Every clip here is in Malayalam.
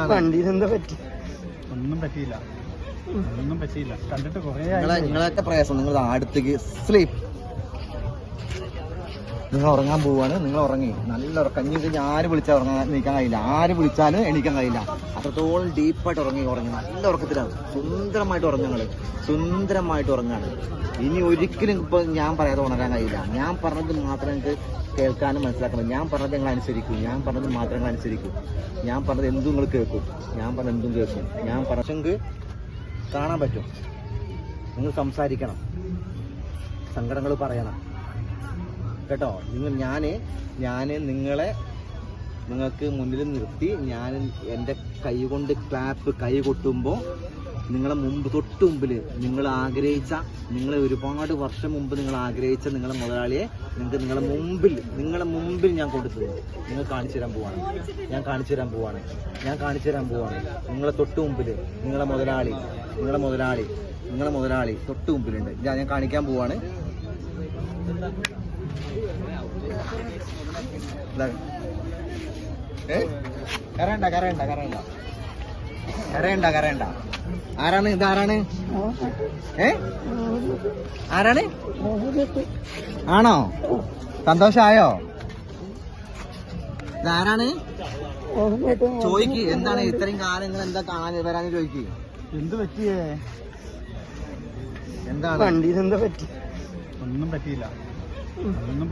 പ്രയാസാണ് വണ്ടിയിൽ എന്താ പറ്റി? ഒന്നും പറ്റിയില്ല. ഒന്നും പറ്റിയില്ല. കണ്ടിട്ട് കുറേ നിങ്ങളെ നിങ്ങളൊക്കെ പ്രയാസം. നിങ്ങൾ അടുത്തേക്ക് സ്ലീപ്പ്. നിങ്ങൾ ഉറങ്ങാൻ പോവാണ്. നിങ്ങൾ ഉറങ്ങി. നല്ല ഉറക്കം. ഇനി കഴിഞ്ഞാൽ ആര് വിളിച്ചാൽ ഉറങ്ങാൻ നീക്കാൻ കഴിയില്ല? ആര് വിളിച്ചാലും എണീക്കാൻ കഴിയില്ല. അത്രത്തോളം ഡീപ്പായിട്ട് ഉറങ്ങി ഉറങ്ങി. നല്ല ഉറക്കത്തിലാണ്. സുന്ദരമായിട്ട് ഉറങ്ങുങ്ങൾ സുന്ദരമായിട്ട് ഉറങ്ങാണ് ഇനി ഒരിക്കലും ഇപ്പം ഞാൻ പറയാതെ ഉണരാൻ കഴിയില്ല. ഞാൻ പറഞ്ഞത് മാത്രം നിങ്ങൾക്ക് കേൾക്കാനും മനസ്സിലാക്കണം. ഞാൻ പറഞ്ഞത് നിങ്ങൾ അനുസരിക്കും. ഞാൻ പറഞ്ഞത് മാത്രം നിങ്ങൾ അനുസരിക്കും. ഞാൻ പറഞ്ഞത് എന്തും നിങ്ങൾ കേൾക്കും. ഞാൻ പറഞ്ഞ എന്തും കേൾക്കും. ഞാൻ പറഞ്ഞെങ്കിൽ കാണാൻ പറ്റും. നിങ്ങൾ സംസാരിക്കണം. സങ്കടങ്ങൾ പറയണം. കേട്ടോ? നിങ്ങൾ ഞാൻ ഞാൻ നിങ്ങളെ നിങ്ങൾക്ക് മുന്നിൽ നിർത്തി ഞാൻ എന്റെ കൈ കൊണ്ട് ക്ലാപ്പ് കൈ കൊട്ടുമ്പോൾ നിങ്ങളെ മുമ്പ് തൊട്ട് മുമ്പിൽ നിങ്ങൾ ആഗ്രഹിച്ച നിങ്ങളെ ഒരുപാട് വർഷം മുമ്പ് നിങ്ങൾ ആഗ്രഹിച്ച നിങ്ങളുടെ മുതലാളിയെ നിങ്ങൾക്ക് നിങ്ങളെ മുമ്പിൽ നിങ്ങളെ മുമ്പിൽ ഞാൻ കൊടുത്തു നിങ്ങൾ കാണിച്ചു തരാൻ പോവാണ്. ഞാൻ കാണിച്ചു തരാൻ പോവാണ്. ഞാൻ കാണിച്ചു തരാൻ പോവാണ്. നിങ്ങളെ തൊട്ട് മുമ്പിൽ നിങ്ങളെ മുതലാളി നിങ്ങളെ മുതലാളി നിങ്ങളെ മുതലാളി തൊട്ട് മുമ്പിലുണ്ട്. ഞാൻ ഞാൻ കാണിക്കാൻ പോവാണ്. കരണ്ട കരണ്ട കരയണ്ട. കരയണ്ട കരയണ്ട. ആരാണ്? ഇതാരാണ്? ഏ? ആരാണ്? ആണോ? സന്തോഷായോ? ഇതാരാണ്? ചോദിക്ക് എന്താണ് ഇത്രയും കാലം നിങ്ങൾ എന്താ കാണാൻ വരാന്ന് ചോദിക്ക്. എന്ത് പറ്റിയേ? എന്താണ്? വണ്ടിയിൽ എന്താ പറ്റി? ഒന്നും പറ്റിയില്ല.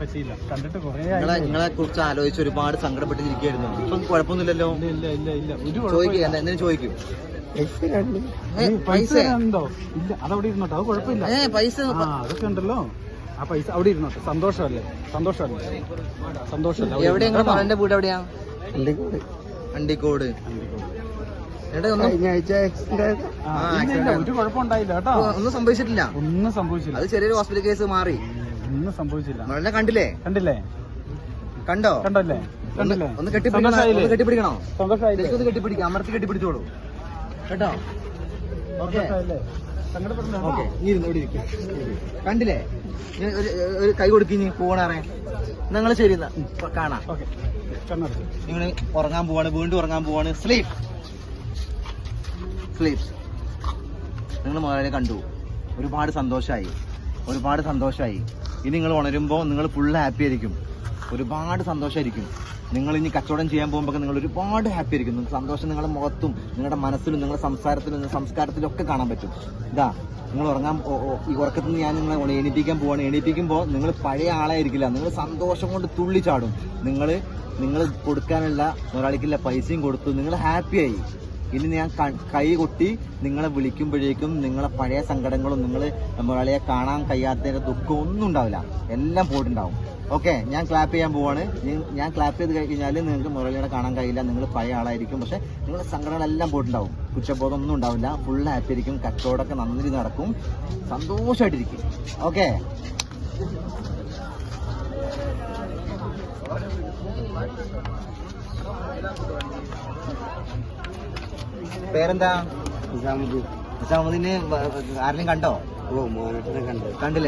പറ്റിയില്ല. കണ്ടിട്ട് കുറേ നിങ്ങളെ നിങ്ങളെ കുറിച്ച് ആലോചിച്ച് ഒരുപാട് സങ്കടപ്പെട്ടിരിക്കുകയായിരുന്നു. ഇപ്പം കുഴപ്പമൊന്നുമില്ലല്ലോ. ഇല്ല ഇല്ല ഇല്ല ഒരു ചോദിക്കും കുഴപ്പമില്ല എന്താ എന്തിനു ചോദിക്കും? പൈസ ഉണ്ടോ? ഇല്ല അതവിടെ ഇരുന്നോട്ടെ അത് കുഴപ്പമില്ല. ഏ പൈസ. ആ അതൊക്കെ ഉണ്ടല്ലോ. ആ പൈസ അവിടെ ഇരുന്നോട്ടെ. സന്തോഷമല്ലേ? സന്തോഷമല്ലേ? സന്തോഷമല്ലേ? എവിടെ നിങ്ങളുടെ മകന്റെ വീട് എവിടെയാ? അണ്ടിക്കോട്. കഴിഞ്ഞ ആഴ്ച ആക്സിഡന്റ് ഒരു കുഴപ്പമുണ്ടായില്ല കേട്ടോ. ഒന്നും സംഭവിച്ചിട്ടില്ല. ഒന്നും സംഭവിച്ചില്ല. അത് ചെറിയൊരു ഹോസ്പിറ്റൽ കേസ് മാറി. ഒന്നും സംഭവിച്ചില്ല. മഴ കണ്ടില്ലേ? കണ്ടില്ലേ? കണ്ടോ? കണ്ടല്ലേ? കണ്ടില്ലേ? ഒന്ന് കെട്ടിപ്പിടിക്കണോ? ഒന്ന് കെട്ടിപ്പിടിക്കണോ? ഒന്ന് കെട്ടിപ്പിടിക്കാം അമർത്തി കെട്ടിപ്പിടിച്ചോളൂ. കേട്ടോ? ഓക്കെ. സന്തോഷമായില്ലേ സങ്കടപ്പെടണ്ട ഓക്കെ നീ ഇരുന്ന് ഇവിടെ ഇരിക്കും കണ്ടില്ലേ? ഒരു കൈ കൊടുക്കി നീ പോണറേ നിങ്ങൾ ശരി കാണാം. നിങ്ങൾ ഉറങ്ങാൻ പോവാണ് വീണ്ടും ഉറങ്ങാൻ പോവാണ്. സ്ലീപ്പ്. സ്ലീപ്പ്. നിങ്ങൾ മകളെ കണ്ടു. ഒരുപാട് സന്തോഷമായി ഒരുപാട് സന്തോഷമായി ഇനി നിങ്ങൾ ഉണരുമ്പോൾ നിങ്ങൾ ഫുൾ ഹാപ്പി ആയിരിക്കും. ഒരുപാട് സന്തോഷമായിരിക്കും നിങ്ങൾ ഇനി കച്ചവടം ചെയ്യാൻ പോകുമ്പോൾ നിങ്ങൾ ഒരുപാട് ഹാപ്പി ആയിരിക്കും. നിങ്ങൾക്ക് സന്തോഷം നിങ്ങളുടെ മുഖത്തും നിങ്ങളുടെ മനസ്സിലും നിങ്ങളുടെ സംസാരത്തിലും നിങ്ങളുടെ സംസ്കാരത്തിലും ഒക്കെ കാണാൻ പറ്റും. ഇതാ നിങ്ങൾ ഉറങ്ങാൻ ഈ ഉറക്കത്തിൽ നിന്ന് ഞാൻ നിങ്ങളെ എണീപ്പിക്കാൻ പോവാണ്. എണീപ്പിക്കുമ്പോൾ നിങ്ങൾ പഴയ ആളായിരിക്കില്ല. നിങ്ങൾ സന്തോഷം കൊണ്ട് തുള്ളിച്ചാടും. നിങ്ങൾ നിങ്ങൾ കൊടുക്കാനുള്ള ഒരാളിക്കില്ല പൈസയും കൊടുത്തു നിങ്ങൾ ഹാപ്പിയായി ഇനി ഞാൻ കൈ കൊട്ടി നിങ്ങളെ വിളിക്കുമ്പോഴേക്കും നിങ്ങളെ പഴയ സങ്കടങ്ങളും നിങ്ങൾ മുതലാളിയെ കാണാൻ കഴിയാത്തതിന്റെ ദുഃഖം ഒന്നും ഉണ്ടാവില്ല. എല്ലാം പോയിട്ടുണ്ടാവും. ഓക്കെ ഞാൻ ക്ലാപ്പ് ചെയ്യാൻ പോവാണ്. ഞാൻ ക്ലാപ്പ് ചെയ്ത് കഴിഞ്ഞാൽ നിങ്ങൾക്ക് മുരളിയുടെ കാണാൻ കഴിയില്ല. നിങ്ങൾ പഴയ ആളായിരിക്കും. പക്ഷെ നിങ്ങളുടെ സങ്കടങ്ങളെല്ലാം പോയിട്ടുണ്ടാവും. കുറ്റബോധം ഒന്നും ഉണ്ടാവില്ല. ഫുൾ ഹാപ്പി ആയിരിക്കും. കച്ചവടമൊക്കെ നന്ദി നടക്കും. സന്തോഷമായിട്ടിരിക്കും ഓക്കെ പേരെന്താ? നിസാമുദ്ദീൻ. നിസാമുദ്ദീന് ആരെങ്കിലും കണ്ടോ? ഓ മോനെ കണ്ടു. കണ്ടില്ലേ?